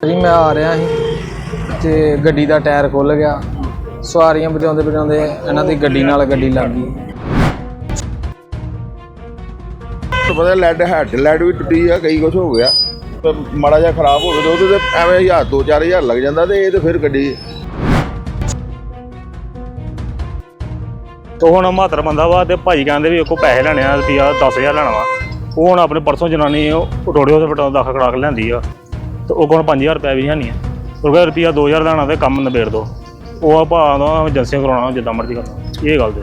ਜੀ ਮੈਂ ਆ ਰਿਹਾ ਸੀ ਤੇ ਗੱਡੀ ਦਾ ਟਾਇਰ ਖੁੱਲ ਗਿਆ। ਸਵਾਰੀਆਂ ਬਚਾਉਂਦੇ ਬਚਾਉਂਦੇ ਇਹਨਾਂ ਦੀ ਗੱਡੀ ਨਾਲ ਗੱਡੀ ਲੱਗ ਗਈ। ਤੁਹਾਨੂੰ ਪਤਾ ਲੈਡ ਹੈਡ ਲੈਡ ਵੀ ਟੁੱਟੀ ਆ ਕਈ ਕੁਝ ਹੋ ਗਿਆ। ਤੇ ਮਾੜਾ ਜਿਹਾ ਖਰਾਬ ਹੋਵੇ ਤੇ ਉਹਦੇ ਤੇ ਐਵੇਂ ਹਜ਼ਾਰ ਦੋ ਚਾਰ ਹਜ਼ਾਰ ਲੱਗ ਜਾਂਦਾ ਤੇ ਇਹ ਤੇ ਫਿਰ ਗੱਡੀ। ਤੋ ਹੁਣ ਮਾਤਰ ਬੰਦਾ ਵਾ ਤੇ ਭਾਈ ਕਹਿੰਦੇ ਵੀ ਇੱਕੋ ਪੈਸੇ ਲੈਣੇ ਆ ਰੁਪਿਆ 10000 ਲੈਣਾ ਵਾ। ਉਹ ਹੁਣ ਆਪਣੇ ਪਰਸੋਂ ਜਨਾਨੀ ਉਹ ਰੋੜੇ ਉਹਦੇ ਪਟਾਉਂ ਦਾਖਲ ਕਰਾ ਕੇ ਲਿਆਂਦੀ ਆ। ਤੇ ਉਹ ਕੋਲ 5000 ਰੁਪਏ ਵੀ ਹੈ ਨਹੀਂ ਆ ਉਹ ਕਹਿੰਦਾ ਰੁਪਿਆ 2000 ਲੈਣਾ ਤੇ ਕੰਮ ਨਿਬੇੜ ਦੋ। ਉਹ ਆ ਭਾ ਦਾ ਏਜੰਸੀਆਂ ਕਰਾਉਣਾ ਜਿੱਦਾਂ ਮਰਜ਼ੀ ਕਰਨਾ। ਇਹ ਗੱਲ ਦੇ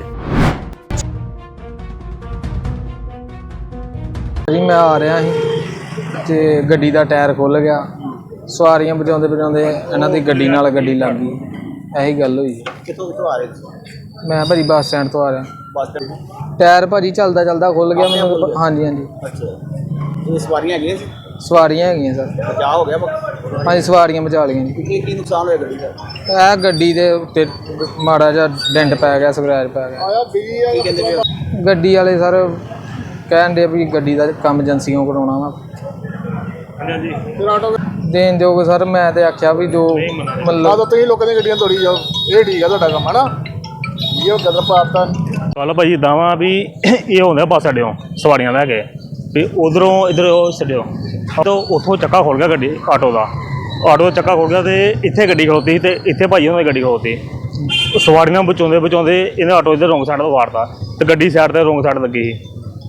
ਜੀ ਮੈਂ ਆ ਰਿਹਾ ਸੀ ਤੇ ਗੱਡੀ ਦਾ ਟਾਇਰ ਖੁੱਲ ਗਿਆ। ਸਵਾਰੀਆਂ ਬਚਾਉਂਦੇ ਬਚਾਉਂਦੇ ਇਹਨਾਂ ਦੀ ਗੱਡੀ ਨਾਲ ਗੱਡੀ ਲੱਗ ਗਈ। ਇਹੀ ਗੱਲ ਹੋਈ। ਕਿੱਥੋਂ ਕਿੱਥੋਂ ਆ ਰਹੇ ਤੁਸੀਂ? ਮੈਂ ਭਾਜੀ ਬੱਸ ਸਟੈਂਡ ਤੋਂ ਆ ਰਿਹਾ। ਬੱਸ ਸਟੈਂਡ ਟਾਇਰ ਭਾਜੀ ਚੱਲਦਾ ਚੱਲਦਾ ਖੁੱਲ ਗਿਆ ਮੈਨੂੰ। ਹਾਂਜੀ ਹਾਂਜੀ। ਅੱਛਾ। ਇਹ ਸਵਾਰੀਆਂ ਹੈਗੀਆਂ ਸੀ? ਸਵਾਰੀਆਂ ਹੈਗੀਆਂ ਸਰ। ਬਚਾਅ ਹੋ ਗਿਆ ਬ- ਹਾਂਜੀ ਸਵਾਰੀਆਂ ਬਚਾ ਲਈਆਂ ਜੀ। ਕੀ ਕੀ ਨੁਕਸਾਨ ਹੋਇਆ ਗੱਡੀ ਦਾ? ਇਹ ਗੱਡੀ ਦੇ ਉੱਤੇ ਮਾੜਾ ਜਿਹਾ ਡੈਂਟ ਪੈ ਗਿਆ ਸਕ੍ਰੈਚ ਪੈ ਗਿਆ। ਕੀ ਕਹਿੰਦੇ ਪਏ ਹੋ? ਗੱਡੀ ਵਾਲੇ ਸਰ ਕਹਿਣ ਦੇ ਵੀ ਗੱਡੀ ਦਾ ਕੰਮ ਏਜੰਸੀਆਂ ਕਰਾਉਣਾ ਵਾ। ਹਾਂਜੀ ਦੇਣ ਦਿਓਗੇ ਸਰ ਮੈਂ ਤੇ ਆਖਿਆ ਵੀ ਜੋ ਮਤਲਬ ਤੁਸੀਂ ਲੋਕਾਂ ਦੀਆਂ ਗੱਡੀਆਂ ਤੋੜੀ ਜਾਓ। ਇਹ ਠੀਕ ਆ ਤੁਹਾਡਾ ਕੰਮ ਹਨਾ? ਇਹ ਗਦਰ ਪਾਤਾ। ਗੱਲ ਭਾਈ ਇਦਾਂ ਵਾ ਵੀ ਇਹ ਹੁੰਦਾ ਬੱਸ ਅੱਡਿਓਂ ਸਵਾਰੀਆਂ ਲੈ ਕੇ। ਵੀ ਉਧਰੋਂ ਇਧਰ ਉਹ ਛੱਡਿਓ। ਤੇ ਉੱਥੋਂ ਚੱਕਾ ਖੋਲ ਗਿਆ ਗੱਡੀ, ਆਟੋ ਦਾ। ਆਟੋ ਦਾ ਚੱਕਾ ਖੋਲ ਗਿਆ ਤੇ ਇੱਥੇ ਗੱਡੀ ਖਲੋਤੀ ਸੀ ਤੇ ਇੱਥੇ ਭਾਈ ਉਹਨਾਂ ਦੀ ਗੱਡੀ ਖਲੋਤੀ। ਉਹ ਸਵਾਰੀਆਂ ਬਚਾਉਂਦੇ ਬਚਾਉਂਦੇ ਇਹਨੇ ਆਟੋ ਇਧਰ ਰੋਂਗ ਸਾਈਡ ਤੋਂ ਵਾਰਤਾ ਤੇ ਗੱਡੀ ਸਾਈਡ ਤੇ ਰੋਂਗ ਸਾਈਡ ਲੱਗੀ ਸੀ।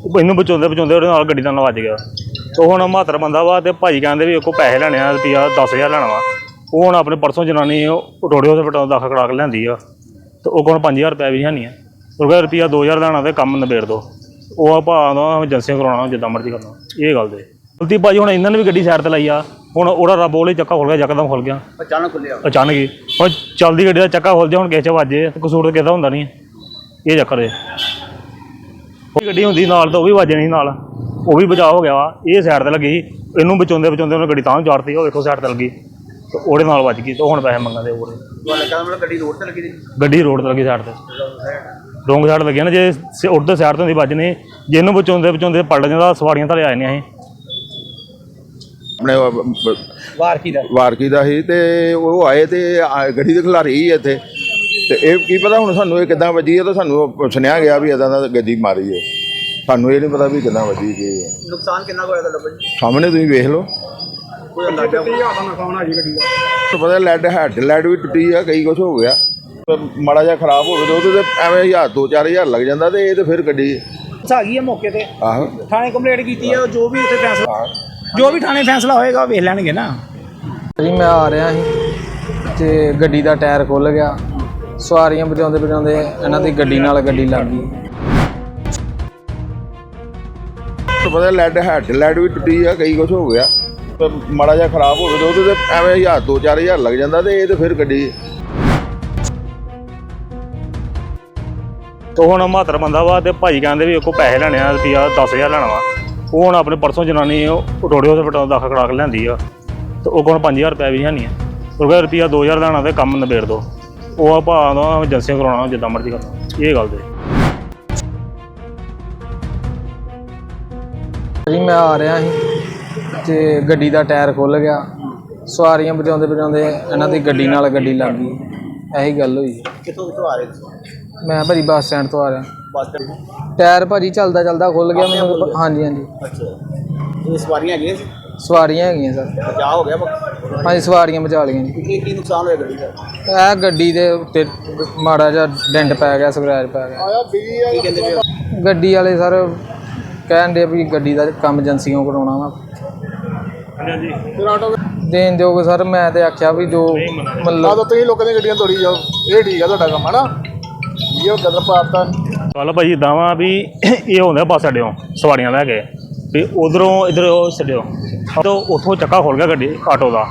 ਉਹ ਇਹਨੂੰ ਬਚਾਉਂਦੇ ਬਚਾਉਂਦੇ ਉਹਦੇ ਨਾਲ ਗੱਡੀ ਨਾਲ ਵੱਜ ਗਿਆ। ਤੇ ਉਹ ਹੁਣ ਮਾਤਰ ਬੰਦਾ ਵਾ ਤੇ ਭਾਈ ਕਹਿੰਦੇ ਵੀ ਇੱਕੋ ਪੈਸੇ ਲੈਣੇ ਆ ਰੁਪਿਆ 10000 ਲੈਣਾ ਵਾ। ਉਹ ਹੁਣ ਆਪਣੇ ਪਰਸੋਂ ਜਨਾਨੀ ਉਹ ਰੋੜੇ ਉਹਦੇ ਪਟਾਉਂ ਦਾਖਲ ਕਰਾ ਕੇ ਲਿਆਂਦੀ ਆ। ਤੇ ਉਹ ਕੋਲ 5000 ਰੁਪਏ ਵੀ ਹੈ ਨਹੀਂ ਆ। ਉਹ ਕਹਿੰਦਾ ਰੁਪਿਆ 2000 ਲੈਣਾ ਤੇ ਕੰਮ ਨਿਬੇੜ ਦੋ। ਉਹ ਆ ਭਾ ਦਾ ਏਜੰਸੀਆਂ ਕਰਾਉਣਾ ਜਿੱਦਾਂ ਮਰਜ਼ੀ ਕਰਨਾ। ਇਹ ਗੱਲ ਦੇ ਗਲਤੀ ਭਾਜੀ ਹੁਣ ਇਹਨਾਂ ਨੇ ਵੀ ਗੱਡੀ ਸਾਈਡ ਤੇ ਲਾਈ ਆ। ਹੁਣ ਉਹਦਾ ਰੱਬ ਉਹਲੇ ਚੱਕਾ ਖੁੱਲ ਗਿਆ ਯਕਦਮ ਖੁੱਲ ਗਿਆ। ਅਚਾਨਕ ਖੁੱਲਿਆ ਅਚਾਨਕ ਹੀ। ਹੁਣ ਚੱਲਦੀ ਗੱਡੀ ਦਾ ਚੱਕਾ ਖੁੱਲ ਜਾ ਹੁਣ ਕਿਸੇ ਚ ਵੱਜੇ ਤੇ ਕਸੂਰ ਤਾਂ ਕਿਸੇ ਦਾ ਹੁੰਦਾ ਨਹੀਂ। ਇਹ ਚੱਕਰ ਦੇ ਉਹ ਗੱਡੀ ਹੁੰਦੀ ਨਾਲ ਤਾਂ ਉਹ ਵੀ ਵੱਜਣੀ ਸੀ ਨਾਲ। ਉਹ ਵੀ ਬਚਾਅ ਹੋ ਗਿਆ ਵਾ। ਇਹ ਸਾਈਡ ਤੇ ਲੱਗੀ ਸੀ। ਇਹਨੂੰ ਬਚਾਉਂਦੇ ਬਚਾਉਂਦੇ ਉਹਨੇ ਗੱਡੀ ਤਾਂ ਚਾੜਤੀ ਉਹ ਵੇਖੋ ਸਾਈਡ ਤੇ ਲੱਗੀ। ਤੇ ਉਹਦੇ ਨਾਲ ਵੱਜ ਗਈ ਤੇ ਹੁਣ ਪੈਸੇ ਮੰਗਦੇ ਉਹਦੇ। ਤੁਹਾਨੂੰ ਲੱਗਾ ਮਤਲਬ ਗੱਡੀ ਰੋਡ ਤੇ ਲੱਗੀ ਸੀ? ਗੱਡੀ ਰੋਡ ਤੇ ਲੱਗੀ ਸਾਈਡ ਤੇ। ਰੋਂਗ ਸਾਈਡ ਲੱਗਿਆ ਨਾ ਜੇ ਸ- ਉੱਧਰ ਸਾਈਡ ਤੋਂ ਹੁੰਦੀ ਵੱਜਣੀ ਜੇ ਇਹਨੂੰ ਬਚਾਉਂਦੇ ਬਚਾਉਂਦੇ ਪਲਟ ਜਾਂਦਾ ਸਵਾਰੀਆਂ ਥੱਲੇ ਆ ਜਾਂਦੀਆਂ ਸੀ। ਆਪਣੇ ਉਹ ਬ- ਵਾਰ ਕੀ ਦਾ। ਵਾਰਕੀ ਦਾ ਸੀ ਤੇ ਉਹ ਆਏ ਤੇ ਆ- ਗੱਡੀ ਦੇ ਖਿਲਾਰੀ ਹੀ ਇੱਥੇ। ਤੇ ਇਹ ਕੀ ਪਤਾ ਹੁਣ ਸਾਨੂੰ ਇਹ ਕਿੱਦਾਂ ਵੱਜੀ ਹੈ ਤਾਂ ਸਾਨੂੰ ਸੁਣਿਆ ਗਿਆ ਵੀ ਇਦਾਂ ਦਾ ਗੱਡੀ ਮਾਰੀ ਹੈ ਸਾਨੂੰ ਇਹ ਨਹੀਂ ਪਤਾ ਵੀ ਕਿੱਦਾਂ ਵੱਜੀ ਕੀ ਹੈ ਨੁਕਸਾਨ ਕਿੰਨਾ ਕੁ ਹੋਇਆ ਤੁਹਾਡਾ ਭਾਜੀ ਸਾਹਮਣੇ ਤੁਸੀਂ ਵੇਖ ਲਓ। ਕੋਈ ਅੰਦਾਜ਼ਾ? ਤੁਹਾਨੂੰ ਪਤਾ ਲੈਡ ਹੈਡ ਲੈਡ ਵੀ ਟੁੱਟੀ ਆ ਕਈ ਕੁਝ ਹੋ ਗਿਆ। ਤੇ ਮਾੜਾ ਜਿਹਾ ਖਰਾਬ ਹੋਵੇ ਤੇ ਉਹਦੇ ਤੇ ਐਵੇਂ ਹਜ਼ਾਰ ਦੋ ਚਾਰ ਹਜ਼ਾਰ ਲੱਗ ਜਾਂਦਾ ਤੇ ਇਹ ਤੇ ਫਿਰ ਗੱਡੀ ਆ ਗਈ ਹੈ ਮੌਕੇ ਤੇ। ਆਹੋ। ਥਾਣੇ ਕੰਪਲੇਂਟ ਕੀਤੀ ਹੈ ਜੋ ਵੀ ਉੱਥੇ ਫੈਸਲਾ ਜੋ ਵੀ ਥਾਣੇ ਫੈਸਲਾ ਹੋਏਗਾ ਉਹ ਵੇਖ ਲੈਣਗੇ ਨਾ। ਜੀ ਮੈਂ ਆ ਰਿਹਾ ਸੀ ਤੇ ਗੱਡੀ ਦਾ ਟਾਇਰ ਖੁੱਲ ਗਿਆ। ਸਵਾਰੀਆਂ ਬਚਾਉਂਦੇ ਬਚਾਉਂਦੇ ਇਹਨਾਂ ਦੀ ਗੱਡੀ ਨਾਲ ਗੱਡੀ ਲੱਗ ਗਈ। ਤੁਹਾਨੂੰ ਪਤਾ ਲੈਡ ਹੈਡ ਲੈਡ ਵੀ ਟੁੱਟੀ ਆ ਕਈ ਕੁਝ ਹੋ ਗਿਆ। ਤੇ ਮਾੜਾ ਜਿਹਾ ਖਰਾਬ ਹੋਵੇ ਤੇ ਉਹਦੇ ਤੇ ਐਵੇਂ ਹਜ਼ਾਰ ਦੋ ਚਾਰ ਹਜ਼ਾਰ ਲੱਗ ਜਾਂਦਾ ਤੇ ਇਹ ਤੇ ਫਿਰ ਗੱਡੀ ਤੇ ਹੁਣ ਮਾਤਰ ਬੰਦਾ ਵਾ ਤੇ ਭਾਈ ਕਹਿੰਦੇ ਵੀ ਇੱਕੋ ਪੈਸੇ ਲੈਣੇ ਆ ਰੁਪਿਆ 10000 ਲੈਣਾ ਵਾ। ਉਹ ਹੁਣ ਆਪਣੇ ਪਰਸੋਂ ਜਨਾਨੀ ਉਹ ਰੋੜੇ ਉਹਦੇ ਪਟਾਉਂ ਦਾਖਲ ਕਰਾ ਕੇ ਲਿਆਂਦੀ ਆ। ਤੇ ਉਹ ਕੋਲ 5000 ਰੁਪਏ ਵੀ ਹੈ ਨਹੀਂ ਆ। ਉਹ ਕਹਿੰਦਾ ਰੁਪਿਆ 2000 ਲੈਣਾ ਤੇ ਕੰਮ ਨਿਬੇੜ ਦੋ। ਉਹ ਆ ਭਾ ਦਾ ਏਜੰਸੀਆਂ ਕਰਾਉਣਾ ਜਿੱਦਾਂ ਮਰਜ਼ੀ ਕਰਨਾ ਇਹ ਗੱਲ ਦੇ ਜੀ ਮੈਂ ਆ ਰਿਹਾ ਸੀ ਤੇ ਗੱਡੀ ਦਾ ਟਾਇਰ ਖੁੱਲ ਗਿਆ। ਸਵਾਰੀਆਂ ਬਚਾਉਂਦੇ ਬਚਾਉਂਦੇ ਇਹਨਾਂ ਦੀ ਗੱਡੀ ਨਾਲ ਗੱਡੀ ਲੱਗ ਗਈ। ਇਹੀ ਗੱਲ ਹੋਈ। ਕਿੱਥੋਂ ਕਿੱਥੋਂ ਆ ਰਹੇ ਤੁਸੀਂ? ਮੈਂ ਭਾਜੀ ਬੱਸ ਸਟੈਂਡ ਤੋਂ ਆ ਰਿਹਾ। ਬੱਸ ਸਟੈਂਡ ਟਾਇਰ ਭਾਜੀ ਚੱਲਦਾ ਚੱਲਦਾ ਖੁੱਲ ਗਿਆ ਮੈਨੂੰ ਤਾਂ- ਹਾਂਜੀ ਹਾਂਜੀ। ਅੱਛਾ। ਇਹ ਸਵਾਰੀਆਂ ਹੈਗੀਆਂ ਸੀ? ਸਵਾਰੀਆਂ ਹੈਗੀਆਂ ਸਰ। ਬਚਾਅ ਹੋ ਗਿਆ ਬ- ਹਾਂਜੀ ਸਵਾਰੀਆਂ ਬਚਾ ਲਈਆਂ ਜੀ। ਕੀ ਕੀ ਨੁਕਸਾਨ ਹੋਇਆ ਗੱਡੀ ਦਾ? ਇਹ ਗੱਡੀ ਦੇ ਉੱਤੇ ਮਾੜਾ ਜਿਹਾ ਡੈਂਟ ਪੈ ਗਿਆ ਸਕ੍ਰੈਚ ਪੈ ਗਿਆ। ਕੀ ਕਹਿੰਦੇ ਪਏ ਹੋ? ਗੱਡੀ ਵਾਲੇ ਸਰ ਕਹਿਣ ਦੇ ਵੀ ਗੱਡੀ ਦਾ ਕੰਮ ਏਜੰਸੀਆਂ ਕਰਾਉਣਾ ਵਾ। ਹਾਂਜੀ। ਦੇਣ ਦਿਓਗੇ ਸਰ ਮੈਂ ਤੇ ਆਖਿਆ ਵੀ ਜੋ ਮਤਲਬ ਤੁਸੀਂ ਲੋਕਾਂ ਦੀਆਂ ਗੱਡੀਆਂ ਤੋੜੀ ਜਾਓ। ਇਹ ਠੀਕ ਆ ਤੁਹਾਡਾ ਕੰਮ ਹਨਾ? ਇਹ ਗਦਰ ਪਾਤਾ ਗੱਲ ਭਾਈ ਇਦਾਂ ਵਾ ਵੀ ਇਹ ਹੁੰਦਾ ਬੱਸ ਅੱਡਿਓਂ, ਸਵਾਰੀਆਂ ਲੈ ਕੇ। ਵੀ ਉਧਰੋਂ ਇਧਰ ਉਹ ਛੱਡਿਓ। ਤੇ ਉੱਥੋਂ ਚੱਕਾ ਖੋਲ ਗਿਆ ਗੱਡੀ, ਆਟੋ ਦਾ।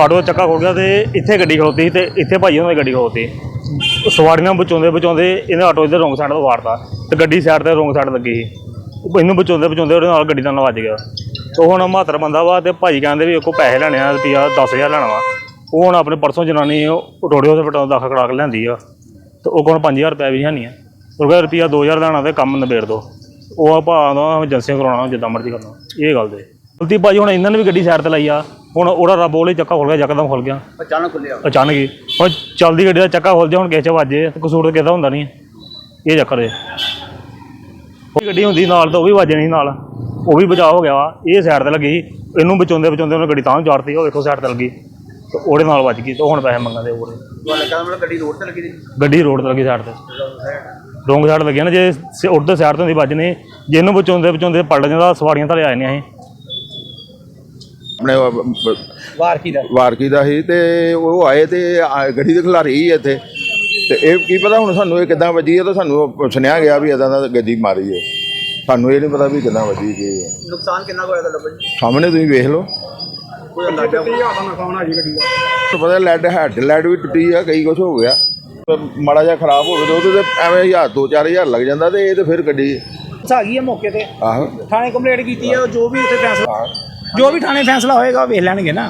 ਆਟੋ ਦਾ ਚੱਕਾ ਖੋਲ ਗਿਆ ਤੇ ਇੱਥੇ ਗੱਡੀ ਖਲੋਤੀ ਸੀ ਤੇ ਇੱਥੇ ਭਾਈ ਉਹਨਾਂ ਦੀ ਗੱਡੀ ਖਲੋਤੀ। ਸਵਾਰੀਆਂ ਬਚਾਉਂਦੇ ਬਚਾਉਂਦੇ ਇਹਨੇ ਆਟੋ ਇਧਰ ਰੋਂਗ ਸਾਈਡ ਤੋਂ ਵਾਰਤਾ। ਤੇ ਗੱਡੀ ਸਾਈਡ ਤੇ ਰੋਂਗ ਸਾਈਡ ਲੱਗੀ ਸੀ। ਉਹ ਇਹਨੂੰ ਬਚਾਉਂਦੇ ਬਚਾਉਂਦੇ ਉਹਦੇ ਨਾਲ ਗੱਡੀ ਦਾ ਵੱਜ ਗਿਆ। ਉਹ ਹੁਣ ਮਾਤਰ ਬੰਦਾ ਵਾ ਤੇ ਭਾਈ ਕਹਿੰਦੇ ਵੀ ਇੱਕੋ ਪੈਸੇ ਲੈਣੇ ਆ ਰੁਪਿਆ 10000 ਲੈਣਾ ਵਾ। ਉਹ ਹੁਣ ਆਪਣੇ ਪਰਸੋਂ ਜਨਾਨੀ ਉਹ ਰੋੜੇ ਉਹਦੇ ਪਟਾਉਂ ਦਾਖਲ ਕਰਾ ਕੇ ਲਿਆਂਦੀ ਆ। ਤੇ ਉਹ ਕੋਲ 5000 ਰੁਪਏ ਵੀ ਹੈ ਨਹੀਂ ਆ ਉਹ ਕਹਿੰਦਾ ਰੁਪਿਆ 2000 ਲੈਣਾ ਤੇ ਕੰਮ ਨਿਬੇੜ ਦੋ। ਉਹ ਆ ਭਾ ਦਾ ਏਜੰਸੀਆਂ ਕਰਾਉਣਾ ਜਿੱਦਾਂ ਮਰਜ਼ੀ ਕਰਨਾ ਇਹ ਗੱਲ ਦੇ ਗਲਤੀ ਭਾਜੀ ਹੁਣ ਇਹਨਾਂ ਨੇ ਵੀ ਗੱਡੀ ਸਾਈਡ ਤੇ ਲਾਈ ਆ। ਹੁਣ ਉਹਦਾ ਰੱਬ ਉਹਲੇ ਚੱਕਾ ਖੁੱਲ ਗਿਆ ਯਕਦਮ ਖੁੱਲ ਗਿਆ। ਅਚਾਨਕ ਖੁੱਲਿਆ। ਅਚਾਨਕ ਹੀ। ਹੁਣ ਚਲਦੀ ਗੱਡੀ ਦਾ ਚੱਕਾ ਖੁੱਲ ਜਾ ਹੁਣ ਕਿਸੇ ਚ ਵੱਜੇ ਤੇ ਕਸੂਰ ਤਾਂ ਕਿਸੇ ਦਾ ਹੁੰਦਾ ਨਹੀਂ ਹੈ। ਇਹ ਚੱਕਰ ਹੈ। ਉਹ ਗੱਡੀ ਹੁੰਦੀ ਨਾਲ ਤਾਂ ਉਹ ਵੀ ਵੱਜਣੀ ਨਾਲ। ਉਹ ਵੀ ਬਚਾਅ ਹੋ ਗਿਆ ਵਾ। ਇਹ ਸਾਈਡ ਤੇ ਲੱਗੀ। ਇਹਨੂੰ ਬਚਾਉਂਦੇ ਬਚਾਉਂਦੇ ਉਹਨੇ ਗੱਡੀ ਤਾਂ ਚਾੜਤੀ ਉਹ ਵੇਖੋ ਸਾਈਡ ਤੇ ਲੱਗੀ। ਤੇ ਉਹਦੇ ਨਾਲ ਵੱਜ ਗਈ ਤੇ ਹੁਣ ਪੈਸੇ ਮੰਗਦੇ ਉਹਦੇ ਤੁਹਾਨੂੰ ਲੱਗਾ ਮਤਲਬ ਗੱਡੀ ਰੋਡ ਤੇ ਲੱਗੀ ਸੀ? ਗੱਡੀ ਰੋਡ ਤੇ ਲੱਗੀ ਸਾਈਡ ਤੇ। ਰੋਂਗ ਸਾਈਡ ਲੱਗੀ ਨਾ ਜੇ ਸ- ਉੱਧਰ ਸਾਈਡ ਤੋਂ ਦੀ ਵੱਜਣੀ ਜੇ ਇਹਨੂੰ ਬਚਾਉਂਦੇ ਬਚਾਉਂਦੇ ਪਲਟ ਜਾਂਦਾ ਸਵਾਰੀਆਂ ਥੱਲੇ ਆ ਜਾਂਦੀਆਂ ਸੀ। ਆਪਣੇ ਵਾਰ ਕੀ ਦਾ। ਵਾਰਕੀ ਦਾ ਸੀ ਤੇ ਉਹ ਆਏ ਤੇ ਆ- ਗੱਡੀ ਦੇ ਖਿਲਾਰੀ ਹੀ ਇੱਥੇ। ਤੇ ਇਹ ਕੀ ਪਤਾ ਹੁਣ ਸਾਨੂੰ ਇਹ ਕਿੱਦਾਂ ਵੱਜੀ ਹੈ ਤਾਂ ਸਾਨੂੰ ਸੁਣਿਆ ਗਿਆ ਵੀ ਇਦਾਂ ਦਾ ਗੱਡੀ ਮਾਰੀ ਹੈ ਸਾਨੂੰ ਇਹ ਨਹੀਂ ਪਤਾ ਵੀ ਕਿੱਦਾਂ ਵੱਜੀ ਕੀ ਹੈ ਨੁਕਸਾਨ ਕਿੰਨਾ ਕੁ ਹੋਇਆ ਤੁਹਾਡਾ ਭਾਜੀ? ਸਾਹਮਣੇ ਤੁਸੀਂ ਵੇਖ ਲਓ। ਕੋਈ ਅੰਦਾਜ਼ਾ ਤੁਹਾਨੂੰ ਪਤਾ ਲੈਡ ਹੈਡ ਲੈਡ ਵੀ ਟੁੱਟੀ ਆ ਕਈ ਕੁਝ ਹੋ ਗਿਆ। ਤੇ ਮਾੜਾ ਜਿਹਾ ਖਰਾਬ ਹੋਵੇ ਤੇ ਉਹਦੇ ਤੇ ਐਵੇਂ ਹਜ਼ਾਰ ਦੋ ਚਾਰ ਹਜ਼ਾਰ ਲੱਗ ਜਾਂਦਾ ਤੇ ਇਹ ਤੇ ਫਿਰ ਗੱਡੀ ਆ ਗਈ ਹੈ ਮੌਕੇ ਤੇ। ਆਹੋ। ਥਾਣੇ ਕੰਪਲੇਂਟ ਕੀਤੀ ਹੈ ਜੋ ਵੀ ਉੱਥੇ ਫੈਸਲਾ ਜੋ ਵੀ ਥਾਣੇ ਫੈਸਲਾ ਹੋਏਗਾ ਉਹ ਵੇਖ ਲੈਣਗੇ ਨਾ।